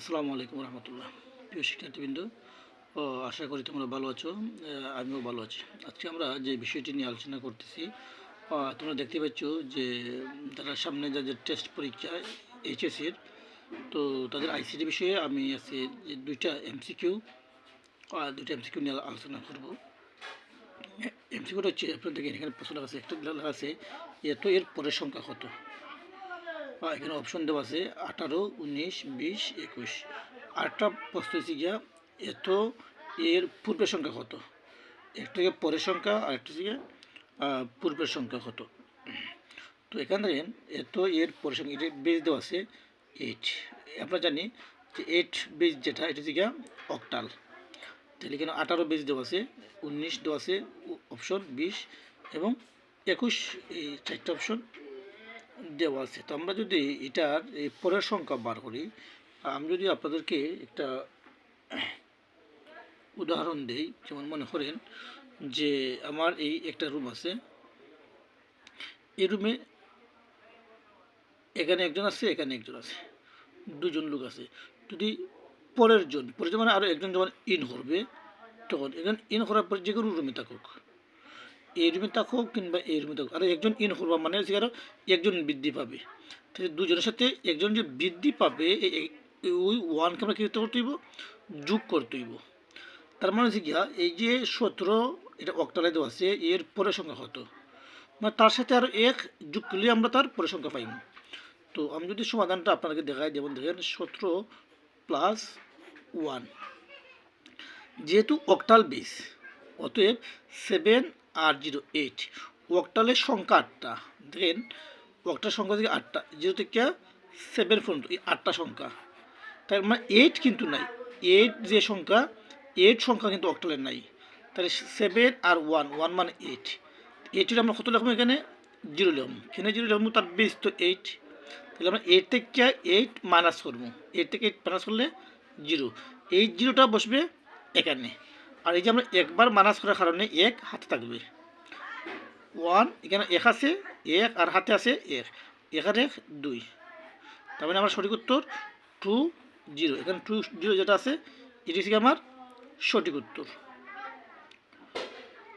আসসালামু আলাইকুম রহমতুল্লাহ। প্রিয় শিক্ষার্থীবৃন্দ, ও আশা করি তোমরা ভালো আছো আমিও ভালো আছি। আজকে আমরা যে বিষয়টি নিয়ে আলোচনা করতেছি তোমরা দেখতে পাচ্ছ যে তারা সামনে যাদের টেস্ট পরীক্ষা এইচএসির তো তাদের আইসিটি বিষয়ে আমি আছে যে দুইটা এমসিকিউ দুইটা এমসিকিউ নিয়ে আলোচনা করব। এমসিকিউটা হচ্ছে আপনার দেখেন এখানে প্রশ্ন আছে, একটা আছে, এত এর পরের সংখ্যা কত? এখানে অপশন দেওয়া আছে, আঠারো, উনিশ, বিশ, একুশ। আটটা প্রশ্ন হচ্ছে গিয়া, এত এর পূর্বের সংখ্যা কত? একটা থেকে পরের সংখ্যা আর একটা হচ্ছে পূর্বের সংখ্যা কত? তো এখান দেখেন এত এর পরের সংখ্যা, এটা বেজ দেওয়া আছে এইট আমরা জানি যে এইট বেজ যেটা, এটা হচ্ছে গিয়া অক্টাল তাহলে এখানে আঠারো বেজ দেওয়া আছে, উনিশ দেওয়া আছে অপশন বিশ এবং একুশ, এই চারটা অপশন দেওয়া আছে। তো আমরা যদি এটার এই পরের সংখ্যা বার করি, আমি যদি আপনাদেরকে একটা উদাহরণ দেই, যেমন মনে করেন যে আমার এই একটা রুম আছে। এই রুমে এখানে একজন আছে, এখানে একজন আছে। দুজন লোক আছে। যদি পরের জন পরের জন মানে আরও একজন যখন ইন করবে, তখন একজন ইন করার পর যে কোনো রুমে থাকুক। এই রুমে থাকুক কিংবা এই রুমে থাকুক আর একজন ইন করবা মানে হচ্ছে একজন বৃদ্ধি পাবে। তাহলে দুজনের সাথে একজন যে বৃদ্ধি পাবে ওই ওয়ানকে আমরা কী করতে করতে হইব? যোগ করতে হইব। তার মানে হচ্ছে গিয়া, এই যে সতেরো, এটা অক্টালে দেওয়া আছে, এর পরের সংখ্যা কত? মানে তার সাথে আরও এক যোগ করলে আমরা তার পরের সংখ্যা তো আমি যদি সমাধানটা আপনাকে দেখাই যেমন দেখেন সতেরো প্লাস ওয়ান যেহেতু অক্টাল বেস অতএব সেভেন আর জিরো এইট। অক্টালের সংখ্যা আটটা। দেখেন অক্টাল সংখ্যা থেকে আটটা। জিরো থেকে সেভেন পর্যন্ত এই আটটা সংখ্যা। তার মানে এইট কিন্তু নাই। এইট যে সংখ্যা এইট সংখ্যা কিন্তু অক্টালের নাই। তাহলে সেভেন আর ওয়ান ওয়ান মানে এইট এইটের আমরা কত লিখব এখানে? জিরো লিখব। এখানে জিরো লিখব, তার বেস তো এইট তাহলে আমরা এইট থেকে এইট মাইনাস করব। এইট থেকে এইট মাইনাস করলে জিরো। এইট জিরোটা বসবে এখানে। আর এই যে আমরা একবার মানাস করার কারণে এক হাতে থাকবে। ওয়ান, এখানে এক আছে, এক, আর হাতে আছে এক। এক আর এক, দুই। তার মানে আমার সঠিক উত্তর টু জিরো। এখানে টু জিরো যেটা আছে, এটি থেকে আমার সঠিক উত্তর।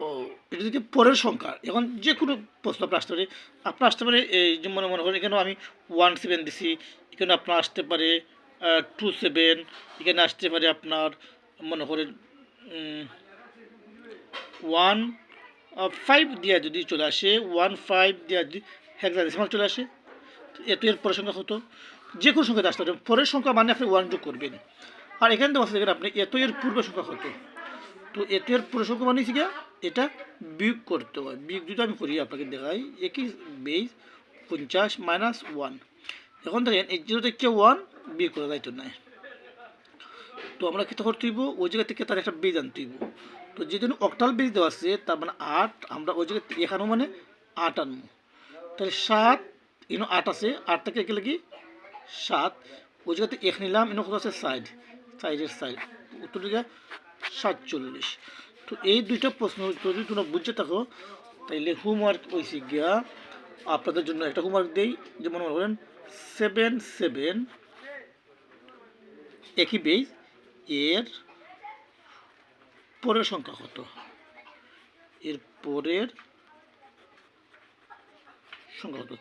ও, এটা থেকে পরের সংখ্যা। এখন যে কোনো প্রশ্ন আপনার আসতে পারে। আপনার আসতে পারে, এই যে মনে মনে করেন, এখানেও আমি ওয়ান সেভেন দিছি। এখানে আপনার আসতে পারে টু সেভেন এখানে আসতে পারে আপনার, মনে করেন ওয়ান ফাইভ দিয়া যদি চলে আসে ওয়ান ফাইভ দিয়া যদি হেক্সাডেসিমাল চলে আসে এত এর পরের সংখ্যা হতো যে কোনো সংখ্যাতে আসতে পারে পরের সংখ্যা মানে আপনি ওয়ান যোগ করবেন। আর এখানে দেওয়া আছে আপনি এত এর পূর্বের সংখ্যা হতো তো এত এর পরের সংখ্যা মানে গিয়া এটা বিয়োগ করতে হয়। বিয়োগ যদি আমি করি আপনাকে দেখাই। একই বেস পঞ্চাশ মাইনাস ওয়ান এখন দেখেন এই জিরো থেকে ওয়ান বিয়োগ করা যাইতো না তো আমরা কী করতে হইব ওই জায়গা থেকে তার একটা বেজ আনতে হইব। তো যে জন্য অক্টাল বেজ দেওয়া আছে, তার মানে আট, আমরা ওই জায়গায় এখানেও মানে আট আনব। তাহলে সাত ইনো আট আছে, আট থেকে একে লাগি সাত। ওই জায়গাতে এক নিলাম ইনো কত আছে? সাইড সাইডের সাইড উত্তর দিকে সাতচল্লিশ। তো এই দুইটা প্রশ্ন যদি তোমরা বুঝতে থাকো, তাইলে হোমওয়ার্ক হয়েছে গিয়া আপনাদের জন্য একটা হোমওয়ার্ক দেই। যেমন মনে করেন সেভেন সেভেন একই বেজ এর পরের সংখ্যা কত? এর পরের সংখ্যা কত?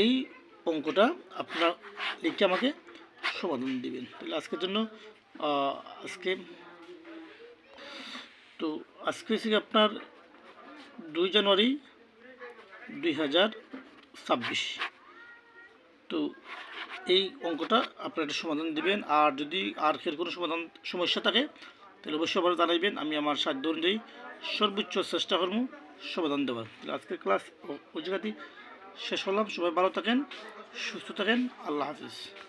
এই অঙ্কটা আপনারা লিখে আমাকে সমাধান দিবেন। তাহলে আজকের জন্য আজকে তো আজকে হচ্ছে আপনার দুই জানুয়ারি দুই হাজার ছাব্বিশ। তো এই অঙ্কটা আপনারা একটা সমাধান দেবেন। আর যদি আর খের কোনো সমাধান সমস্যা থাকে, তাহলে অবশ্যই আবার জানাইবেন। আমি আমার সাধ্য অনুযায়ী সর্বোচ্চ চেষ্টা করব সমাধান দেওয়ার। তাহলে আজকের ক্লাস ওই শেষ হলাম সবাই ভালো থাকেন, সুস্থ থাকেন। আল্লাহ হাফিজ।